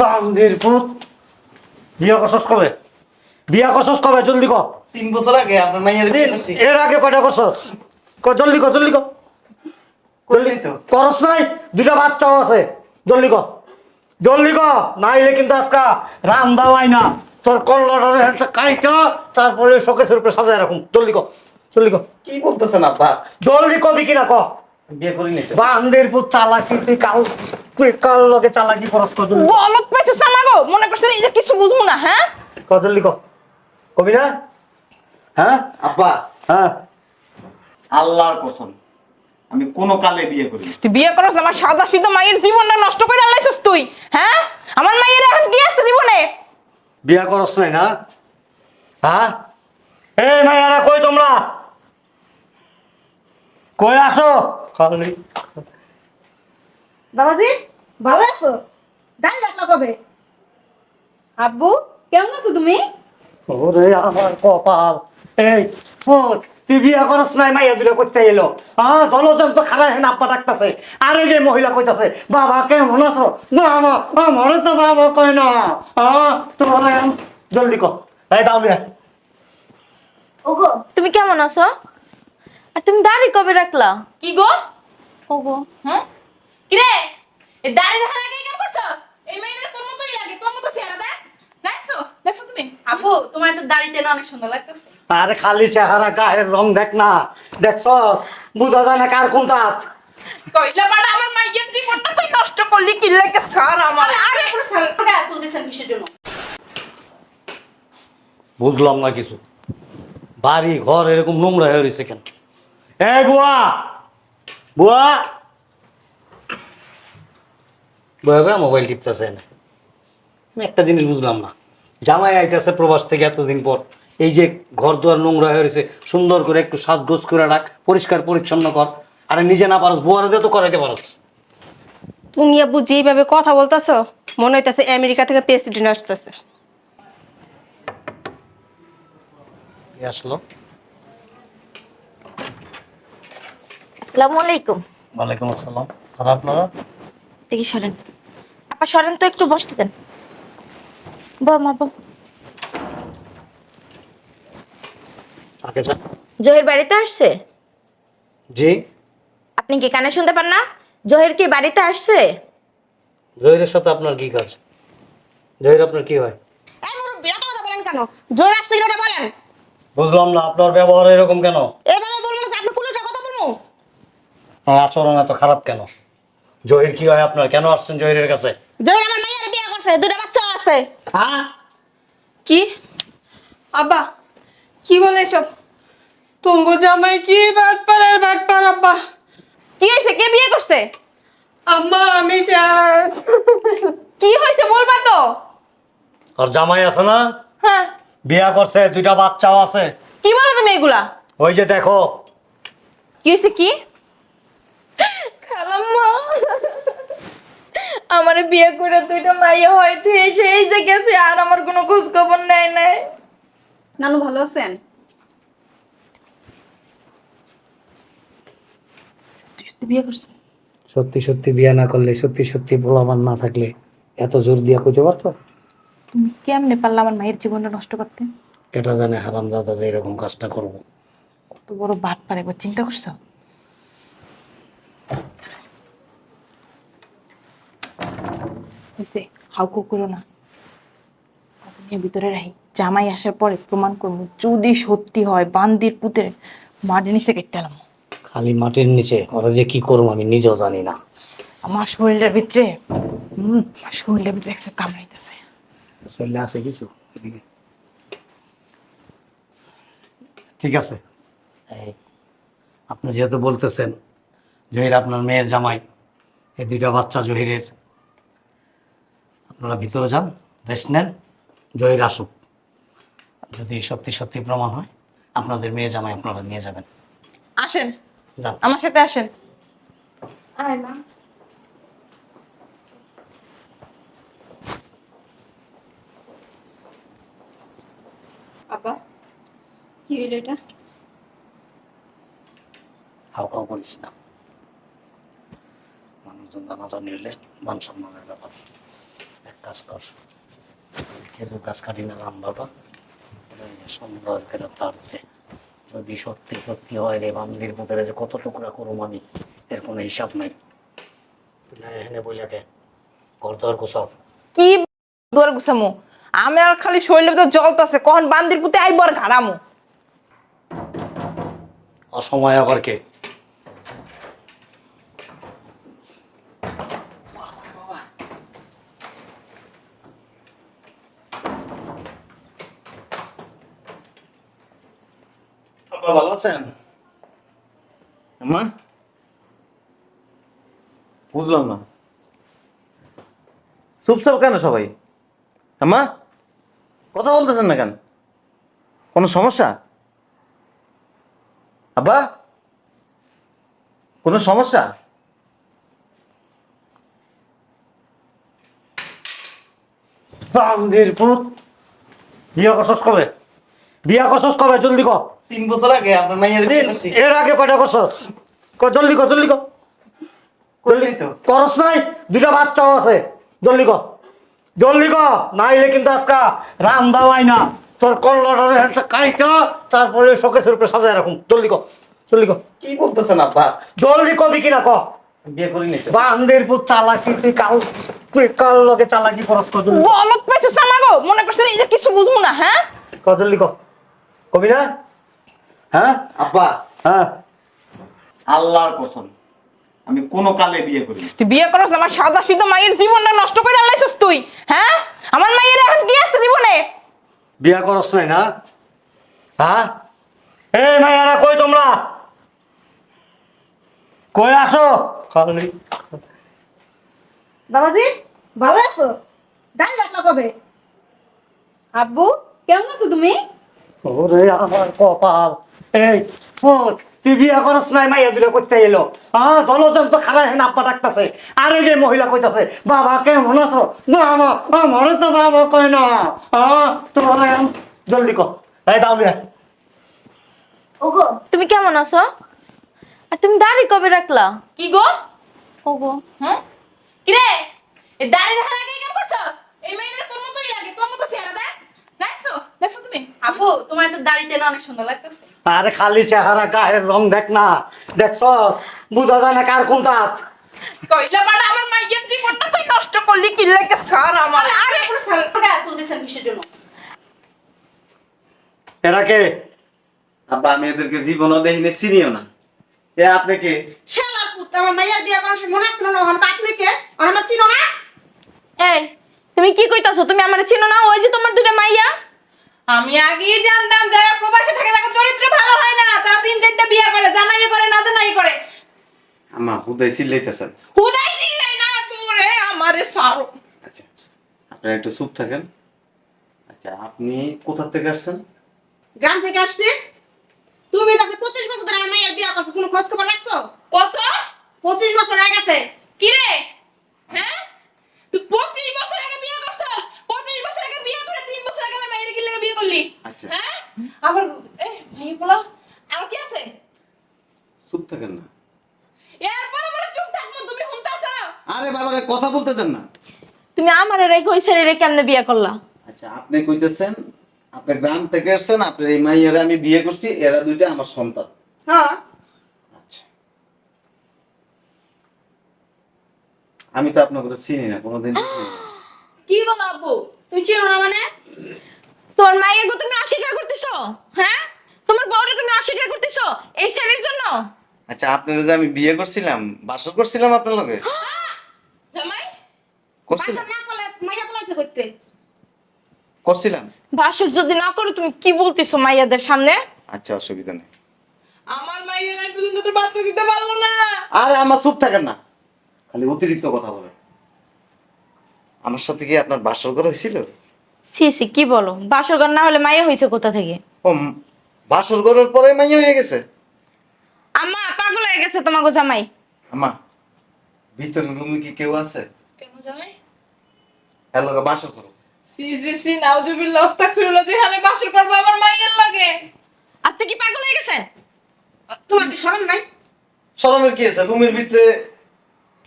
বান্দির পুত বিয়া করছস কবে? বিয়া করছস কবে? জলদি ক। তিন বছর আগে আপনার মাইয়ের বিয়ে করছি। এর আগে কয়টা করছস? ক জলদি ক জলদি ক। করলি তো। করস নাই? দুটা বাচ্চাও আছে। জলদি ক। জলদি ক। নাইলে কিন্তু আজকা রাম দাওয়াই না। তোর কল্লটা কাইটা তারপরে শোকেসের উপরে সাজায় রাখুন। জলদি ক। জলদি ক। কি বলতেছেন আব্বা? জলদি কবি কিনা ক। বিয়ে করিনি তো বান্দির পুত চালাকি তুই কাল তুই কাল লগে চালাকি করস ক জলদি ক। বলত না মাগো মনে করছিস এই যে কিছু বুঝব না হ্যাঁ? কবি না? হ্যাঁ? আব্বা। হ্যাঁ। আল্লাহর কসম আমি কোনো কালে বিয়ে করিনি তুই বিয়ে আমার সাদা সিধা মায়ের জীবনটা নষ্ট করে আলাইছিস তুই হ্যাঁ? আমার মায়ের এখন কি আসছে জীবনে? বিয়া নাই না? হ্যাঁ? কই তোমরা? কই আসো বাবাজি ভালো আছো? ডাল রাখল কবে? আব্বু কেমন আছো তুমি? ওরে আমার কপাল। এই পুত তুই বিয়া করস নাই মাইয়া দুটো করতে এলো। হ্যাঁ জলজন্ত খারাপ হেন আব্বা ডাকতেছে। আরে যে মহিলা কইতাছে বাবা কেমন আছো? না না আমার তো বাবা কয় না। হ্যাঁ তোমার জলদি ক এই দাও ওগো তুমি কেমন আছো? আর তুমি দাড়ি কবে রাখলা? কি গো? ওগো। হ্যাঁ কি রে এই দাড়ি রাখার আগে কেন করছ? এই মেয়েটা তোর মতোই লাগে তোর মতো চেহারা দেখ। দেখছ? দেখছ তুমি? আব্বু তোমার তো দাড়িতে না অনেক সুন্দর লাগতেছে। আরে খালি চেহারা গায়ের রং দেখ না। দেখছস? বুঝা যায় না কার কোন জাত কইলা বাড়া আমার মাইয়ের জীবনটা তুই নষ্ট করলি কি লাগে স্যার আমার। আরে পুরো সালটা তুলতেছেন কিসের জন্য? বুঝলাম না কিছু। বাড়ি ঘর এরকম নোংরা হয়ে রয়েছে কেন? এই বুয়া। বুয়া। বুয়া মোবাইল টিপতেছে না আমি একটা জিনিস বুঝলাম না। জামাই আইতেছে প্রবাস থেকে এতদিন পর। এই যে ঘর দুয়ার নোংরা হয়ে রয়েছে সুন্দর করে একটু সাজগোজ করে রাখ পরিষ্কার পরিচ্ছন্ন কর। আরে নিজে না পারস বুয়ারে দিয়ে তো করাইতে পারস। তুমি আব্বু যেভাবে কথা বলতেছো মনে হইতেছে আমেরিকা থেকে প্রেসিডেন্ট আসতেছে। এ আসলো। আসসালামু আলাইকুম। ওয়ালাইকুম আসসালাম। খারাপ আপনারা? দেখি সরেন। আপা সরেন তো একটু বসতে দেন। মা আগে যান। জহির বাড়িতে আসছে? জি। আপনি কি কানে শুনতে পান না? জহির কি বাড়িতে আসছে? জহিরের সাথে আপনার কি কাজ? জহির আপনার কি হয়? এই মুরব্বী এত কথা বলেন কেন? জোর আসছে কিনা ওটা বলেন। বুঝলাম না আপনার ব্যবহার এরকম কেন? এইভাবে বলবেন না আপনি পুলিশের কথা বলব আপনার আচরণ এত খারাপ কেন? জহির কি হয় আপনার? কেন আসছেন জহিরের কাছে? জয় আমার মাইয়ারে বিয়ে করছে দুটো বাচ্চা আছে। হ্যাঁ? কি? আব্বা কি বলে এসব? তুঙ্গু জামাই কি বাটপার আর বাটপার আব্বা। কি হয়েছে? কে বিয়ে করছে? আম্মা আমি কি হয়েছে বলবা তো? আর জামাই আছে না? হ্যাঁ। বিয়া করছে দুইটা বাচ্চাও আছে। কি বলো তুমি এগুলা? ওই যে দেখো। কি হয়েছে কি? খালাম্মা। আমারে বিয়ে করে দুইটা মাইয়া হয়তো এসে এই যে গেছে আর আমার কোনো খোঁজ খবর নেয় নাই। নানু ভালো আছেন? বিয়ে করছে? সত্যি সত্যি বিয়া না করলে সত্যি সত্যি বলাবার না থাকলে এত জোর দিয়া কইতে পারতো? তুমি কেমনে পারলা আমার মায়ের জীবনটা নষ্ট করতে? এটা জানে হারাম দাদা যে এরকম কাজটা করব। কত বড় বাট পারে চিন্তা করছ? হয়েছে হাউকু করো না। নিয়ে ভিতরে রাখি জামাই আসার পরে প্রমাণ করব যদি সত্যি হয় বান্দির পুতে মাটি নিচে খালি মাটির নিচে ওরা যে কি করব আমি নিজেও জানি না। আমার শরীরের ভিতরে হুম আমার শরীরের ভিতরে একটা কামড়াইতেছে চলে আছে কিছু এদিকে ঠিক আছে। এই। আপনি যেহেতু বলতেছেন জহির আপনার মেয়ের জামাই এই দুইটা বাচ্চা জহিরের। আপনারা ভিতরে যান রেস্ট নেন জহির আসুক। যদি সত্যি সত্যি প্রমাণ হয় আপনাদের মেয়ের জামাই আপনারা নিয়ে যাবেন। আসেন। যান। আমার সাথে আসেন। আয় মা। আব্বা কি হইল এটা? হাও খাও করিস না। মানুষজন জানা জানি হলে মান সম্মানের ব্যাপার। এক কাজ কর। খেজুর গাছ কাটি নিলাম বাবা এই সুন্দর করে যদি সত্যি সত্যি হয় রে বান্দির ভিতরে যে কত টুকরা করুম আমি এর কোনো হিসাব নাই। না এখানে বইলাকে ঘর দর গোসব কি দৌড় গুছামু আমি আর খালি শরীরের ভিতর জ্বলতাছে কখন বান্দির পুঁতে আইব আর ঘাড়ামু? অসময় আবার কে? আপনারা ভালো আছেন? বুঝলাম না। চুপচাপ কেন সবাই? মা? কথা বলতেছেন না কেন? কোনো সমস্যা? আব্বা? কোনো সমস্যা? বান্দির পুত বিয়া করছস কবে? বিয়া করছস কবে? জলদি কর। তিন বছর আগে আপনার মাইয়ের বিয়ে করছি। এর আগে কয়টা করছস? ক জলদি কর জলদি কর। করলেই তো। করস নাই দুটা বাচ্চাও আছে। জলদি কর। জলদি কর নাইলে কিন্তু আজকা রাম দাওয়াই না। তোর কল্লাটারে কাইটা তারপরে শোকেসের উপরে সাজায় রাখুন। জলদি কর জলদি কর। কি বলতেছেন আব্বা? জলদি কবি কিনা ক? বিয়ে করিনি তো। বান্দির পুত চালাকি তুই কাল তুই কাল লগে চালাকি করস ক জলদি কর। বলত পেছিস না গো? মনে এই যে কিছু বুঝব না হ্যাঁ? ক জলদি ক কবি না? হ্যাঁ? আব্বা। হ্যাঁ। আল্লাহর কসম আমি কোনো কালে বিয়ে করিনি। তুই বিয়ে করস না আমার সাদা সিধা মায়ের জীবনটা নষ্ট করে তুই হ্যাঁ? আমার মায়ের এখন কি আসছে জীবনে? বিয়া করস নাই না? হ্যাঁ? কই তোমরা? কই আসো? খালি। বাবাজি ভালো আছো? ডাল কবে? আব্বু কেমন আছো তুমি? ওরে আমার কপাল। এই পুত তুই বিয়া করস নাই মাইয়া দুটা করতে এলো। হ্যাঁ জলজন্ত খারাপ হেন আব্বা ডাকতেছে। আর এই যে মহিলা কইতাছে বাবা কেমন আছো? বাবা আমার তো বাবা কই না। হ্যাঁ তোমার জলদি কর এই দাও লিয়া ওগো তুমি কেমন আছো? আর তুমি দাড়ি কবে রাখলা? কি গো? ওগো। হ্যাঁ কিরে? এই দাড়ি রাখার আগে কেমন করছ এই মেয়েরা তোর মতোই লাগে তোর মতো চেহারা দেখ। তুমি। তোমার তো দাড়িতে না অনেক সুন্দর লাগতেছে। আরে খালি চেহারা গায়ের রং দেখ না। দেখছস? বুঝা যায় না কার কোন দাঁত কইলা বাড়া আমার মাইয়ের জীবনটা তুই নষ্ট করলি কি লাগে আমার। আরে পুরো সারা তুলতেছেন কিসের জন্য? এরা কে? আব্বা আমি এদেরকে জীবনও দেখিনি চিনিও না। এ আপনি কে? শালার পুত আমার মাইয়ার বিয়ে করার সময় মনে আসছিল না ওখানে আপনি কে আমার চিনো না? এই তুমি কি কইতাছো? তুমি আমারে চিনো না? ওই যে তোমার দুইটা মাইয়া। আমি আগেই জানতাম যারা প্রবাসে থাকে তাদের চরিত্র ভালো হয় না। তারা তিন চারটা বিয়ে করে জানাই করে না জানাই করে। আমা হুদাই চিল্লাইতেছেন। হুদাই চিল্লাই না তোরে আমারে সারো আচ্ছা আপনারা একটু চুপ থাকেন। আচ্ছা আপনি কোথা থেকে আসছেন? গ্রাম থেকে আসছি। তুমি কাছে পঁচিশ বছর ধরে আমার মাইয়ার বিয়ে করছ কোনো খোঁজ খবর রাখছো? কত? পঁচিশ বছর হয়ে গেছে। কি রে হ্যাঁ? তুই পঁচিশ বছর আগে বিয়ে করছ? পঁচিশ বছর আগে বিয়ে করে তিন বছর আগে আমার মায়ের কি লেগে বিয়ে করলি। আচ্ছা। হ্যাঁ? আবার এ ভাই বলো। আর কি আছে? চুপ থাকেন না। এরপরে বলে চুপ থাকব তুমি শুনতাছ? আরে বাবারে কথা বলতে দেন না। তুমি আমারে রেখে ওই ছেলেরে কেমনে বিয়ে করলা? আচ্ছা আপনি কইতেছেন আপনি গ্রাম থেকে আসছেন আপনার এই মাইয়েরা আমি বিয়ে করছি এরা দুইটা আমার সন্তান। হ্যাঁ। আমি তো আপনাকে চিনি না কোনোদিন কি বলো আব্বু তুমি চিনো না মানে? তোর মাইয়া গো তুমি অস্বীকার করতেছো হ্যাঁ? তোমার বউরে তুমি অস্বীকার করতেছো এই ছেলের জন্য? আচ্ছা আপনারা যে আমি বিয়ে করছিলাম বাসর করছিলাম আপনার লগে? জামাই? করছিলাম। বাসা না করলে মাইয়া বলেছে করতে। করছিলাম। বাসর যদি না করো তুমি কি বলতেছো মাইয়াদের সামনে? আচ্ছা অসুবিধা নেই। আমার মায়ের নাই পর্যন্ত তো বাচ্চা দিতে পারল না। আরে আমার চুপ থাকেন না। খালি অতিরিক্ত কথা বলেন। আমার সাথে কি আপনার বাসর করা হয়েছিল? সি সি কি বলো? বাসর ঘর না হলে মাইয়া হয়েছে কোথা থেকে? ও বাসর করার পরে মাইয়া হয়ে গেছে? আম্মা পাগল হয়ে গেছে তোমাকে জামাই। আমা ভিতরে রুমে কি কেউ আছে? কেন জামাই? এর লগে বাসর করো সি সি সি নাউজুবিল্লাহ আস্তাগফিরুল্লাহ যেখানে বাসর করব আমার মাইয়ের লাগে। আপনি কি পাগল হয়ে গেছেন তোমার কি শরম নাই? শরমের কি আছে? রুমের ভিতরে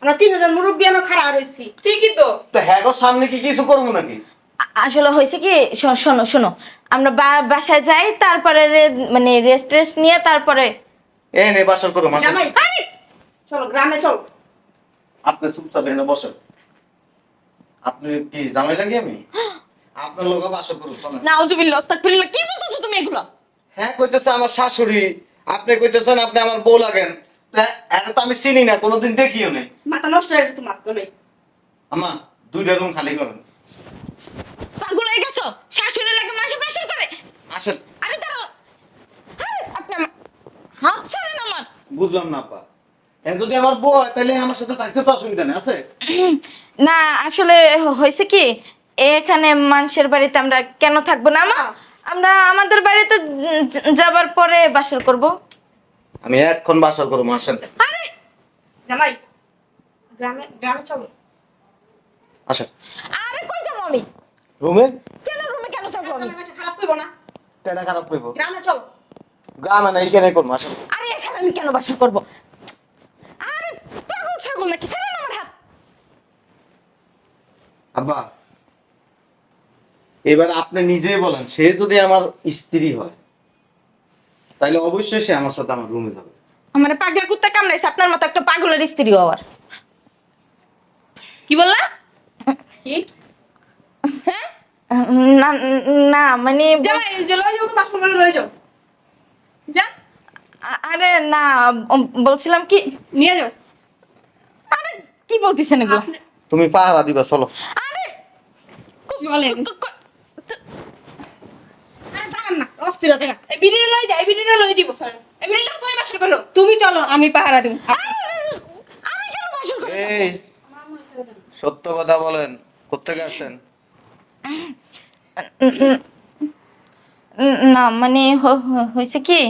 আমরা তিনজন মুরব্বী আমরা খাড়া রয়েছি ঠিকই তো। তো হ্যাঁ গো, সামনে কি কিছু করব নাকি? আসলে হয়েছে কি শো- শোনো শোনো। আমরা বা- বাসায় যাই তারপরে রে- মানে রেস্ট টেস্ট নিয়ে তারপরে এই নে বাসর করো মাসে জামাই চলো গ্রামে চলো। আপনি চুপচাপ এখানে বসেন আপনি কি জামাই লাগে আমি? আপনার লোক বাসর করুন চলেন। না আস্তাগফিরুল্লাহ কি বলতেছো তুমি এগুলো? হ্যাঁ কইতেছে আমার শাশুড়ি। আপনি কইতেছেন আপনি আমার বউ লাগেন। তা এরা তো আমি চিনি না কোনোদিন দেখিও নেই। মাথা নষ্ট হয়ে গেছে তোমার জন্যই আমা দুইটা রুম খালি করেন। পাগল হয়ে গেছো? শাশুড়ি লাগে মাসে বাসর করে। আসেন। আরে আরে, আপনি হাত ছাড়েন আমার। বুঝলাম না আপা। যদি আমার বউ হয় তাহলে আমার সাথে থাকতে তো অসুবিধা নেই আছে? না আসলে হয়েছে কি এখানে মানুষের বাড়িতে আমরা কেন থাকব না মা আমরা আমাদের বাড়িতে যাবার পরে বাসর করব। আমি এখন বাসর করব আসেন। আরে! জামাই গ্রামে গ্রামে চলো। আসেন আরে কই যাব আমি? রুমে? কেন রুমে কেন যাব আমি? খারাপ করব না? কেডা খারাপ কইব গ্রামে চলো। গ্রামে না এইখানে করব আসেন আরে এখানে আমি কেন বাসর করব? আরে পাগল ছাগল নাকি? ছাড়েন আমার হাত। আব্বা এবার আপনি নিজেই বলেন সে যদি আমার স্ত্রী হয় তাহলে অবশ্যই সে আমার সাথে আমার রুমে যাবে। আমার পাগলা কুত্তা কামড়াইছে আপনার মতো একটা পাগলের স্ত্রী হওয়ার কি বললা? কি? না না মানে জামাই এই যে লয়ে যাও তো বাসন করে লয়ে যাও। যা। আরে না বলছিলাম কি? নিয়ে যাও। আরে কি বলতেছেন এগুলো? তুমি পাহারা দিবা চলো। আরে! তুমি বাসন করো। তুমি চলো আমি পাহারা দেব। আমি কেন বাসর এই সত্য কথা বলেন কোথেকে আসছেন? উম, না মানে হয়েছে কি?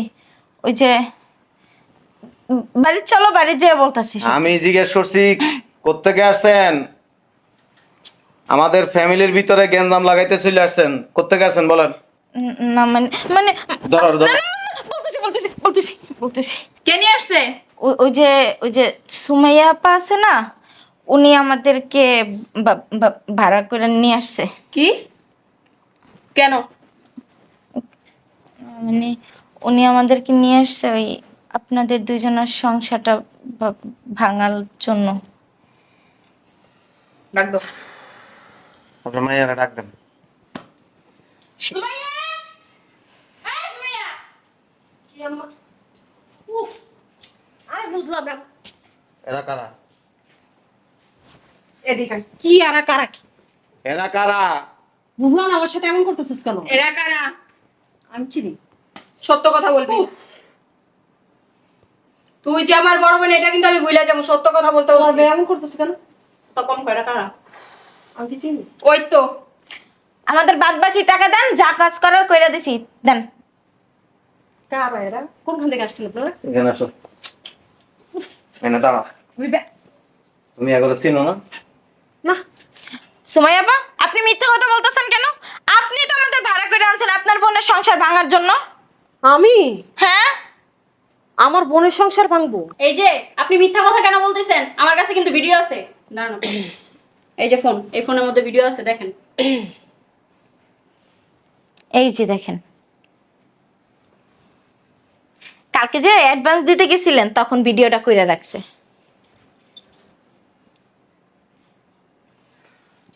ওই যে বাড়ি চলো বাড়ি যেয়ে বলতাছি আমি জিজ্ঞেস করছি কোথেকে আসছেন? আমাদের ফ্যামিলির ভিতরে গেঞ্জাম লাগাইতে চলে আসছেন কোথেকে আসছেন বলেন? না মানে মানে ধরো, ধরো। বলতেছি বলতেছি বলতেছি বলতেছি। কে নিয়ে আসছে? ওই ওই যে ওই যে সুমাইয়া আপা আছে না? উনি আমাদেরকে বা- বা- ভাড়া করে নিয়ে আসছে। কি? কেন? মানে উনি আমাদেরকে নিয়ে আসছে ওই আপনাদের দুজনের সংসারটা ভা- ভাঙার জন্য। ডাক দাও। আপনার মাইয়ারা ডাকবেন সুমাইয়া! কি আম্মা? উফ আরে বুঝলাম না। এরা কারা? এদিকে কি আর কারা কি? এরা কারা? বুঝলাম না আমার সাথে এমন করতেছিস কেন? এরা কারা? আমি চিনি। সত্য কথা বলবি। তুই যে আমার বড় বোন এটা কিন্তু আমি বুঝলা যাব সত্য কথা বলতে বলছি। এমন করতেছিস কেন? তখন কারা? আমি কি চিনি? ওই তো। আমাদের বাদ বাকি টাকা দেন যা কাজ করার কইরা দিছি দেন। কারা এরা? কোনখান থেকে আসছিল আপনারা? এখানে আসো। এনে দাঁড়া। তুমি এগুলো চিনো না? না। সুমাইয়া আপা আপনি মিথ্যা কথা বলতেছেন কেন? আপনি তো আমাদের ভাড়া করে আনছেন আপনার বোনের সংসার ভাঙার জন্য। আমি? হ্যাঁ। আমার বোনের সংসার ভাঙবো? এই যে আপনি মিথ্যা কথা কেন বলতেছেন? আমার কাছে কিন্তু ভিডিও আছে। দাঁড়ান। এই যে ফোন এই ফোনের মধ্যে ভিডিও আছে দেখেন। এই যে দেখেন। কালকে যে অ্যাডভান্স দিতে গেছিলেন তখন ভিডিওটা কইরা রাখছে।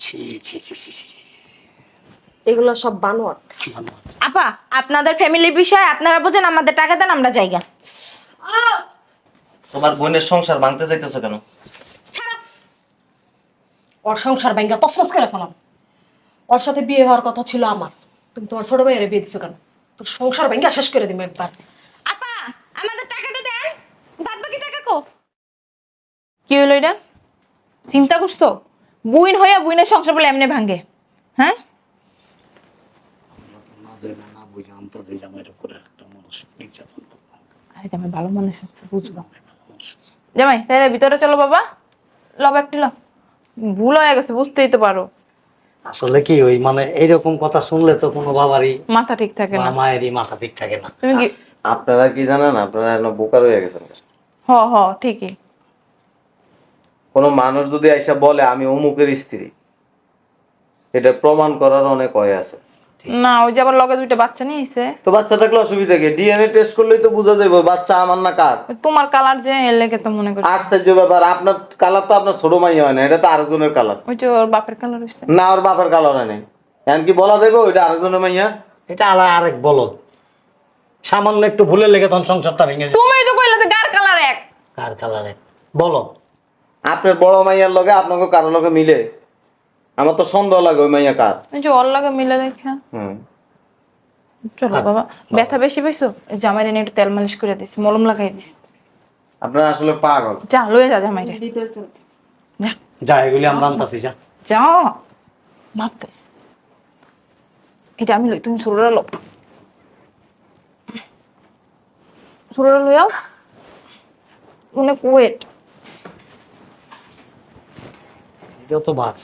ছি ছি ছি ছি ছি ছি। এগুলো সব বানোয়াট। আপা আপনাদের ফ্যামিলির বিষয় আপনারা বোঝেন আমাদের টাকা দেন আমরা জায়গা তোমার বোনের সংসার ভাঙতে চাইতেছো কেন? ওর সংসার ভাঙ্গা তসনস করে ফেলাম। ওর সাথে বিয়ে হওয়ার কথা ছিল আমার। তুমি তোমার ছোট ভাইয়ের বিয়ে দিছো কেন? তোর সংসার ভাঙ্গা শেষ করে দিবো একবার। আপা আমাদের টাকাটা দেন। বাদ বাকি টাকা কো? কি হলো এটা? চিন্তা করছ? বুইন হইয়া বুইনের সংসার বলে এমনি ভাঙ্গে। হ্যাঁ। আরে জামাই ভালো মানুষ হচ্ছে বুঝলো। জামাই তাহলে ভিতরে চলো বাবা। লব একটি ল ভুল হয়ে গেছে বুঝতেই তো পারো। আসলে কি ওই মানে এইরকম কথা শুনলে তো কোনো বাবারই মাথা ঠিক থাকে না। মায়েরই মাথা ঠিক থাকে না। তুমি কি আপনারা কি জানেন? আপনারা এখন বোকার হয়ে গেছেন। হ হ ঠিকই। কোনো মানুষ যদি এসে বলে আমি অমুকের স্ত্রী এটা প্রমাণ করার অনেক হয় আছে। না ওই যে আবার লগে দুইটা বাচ্চা নিয়ে এসে তো বাচ্চা থাকলে অসুবিধা কি? ডিএনএ টেস্ট করলেই তো বোঝা যাবে বাচ্চা আমার না কার? তোমার কালার যে এর লেগে তো মনে করি। আশ্চর্য ব্যাপার আপনার কালার তো আপনার ছোট মাই হয় না এটা তো আরেকজনের কালার। ওই যে ওর বাপের কালার হইছে। না ওর বাপের কালার হয় নাই। এখন কি বলা দেবে ওইটা আরেকজনের মাইয়া? এটা আলা আরেক বলো সামান্য একটু ভুলে লেগে তখন সংসারটা ভেঙে যায়। তুমি তো কইলা যে গার কালার এক? কার কালারে বলো আপনার বড় মাইয়ার লগে আপনাকে কারোর লগে মিলে? আমার তো সন্দেহ লাগে ওই মাইয়া কার। ওই যে ওর লগে মিলে দেখা। হুম। চলো বাবা ব্যথা বেশি পাইছো? এই জামাইরে একটু তেল মালিশ করে দিস মলম লাগাই দিস। আপনার আসলে পাগল। যা লয়ে যা জামাইরে ভিতরে চল। যা। যা এগুলি আমরা আনতাছি যা। যা মাপ দিস। এটা আমি লই তুমি ছোটরা লো ছোটরা লইয়াও অনেক ওয়েট এটাও তো বাস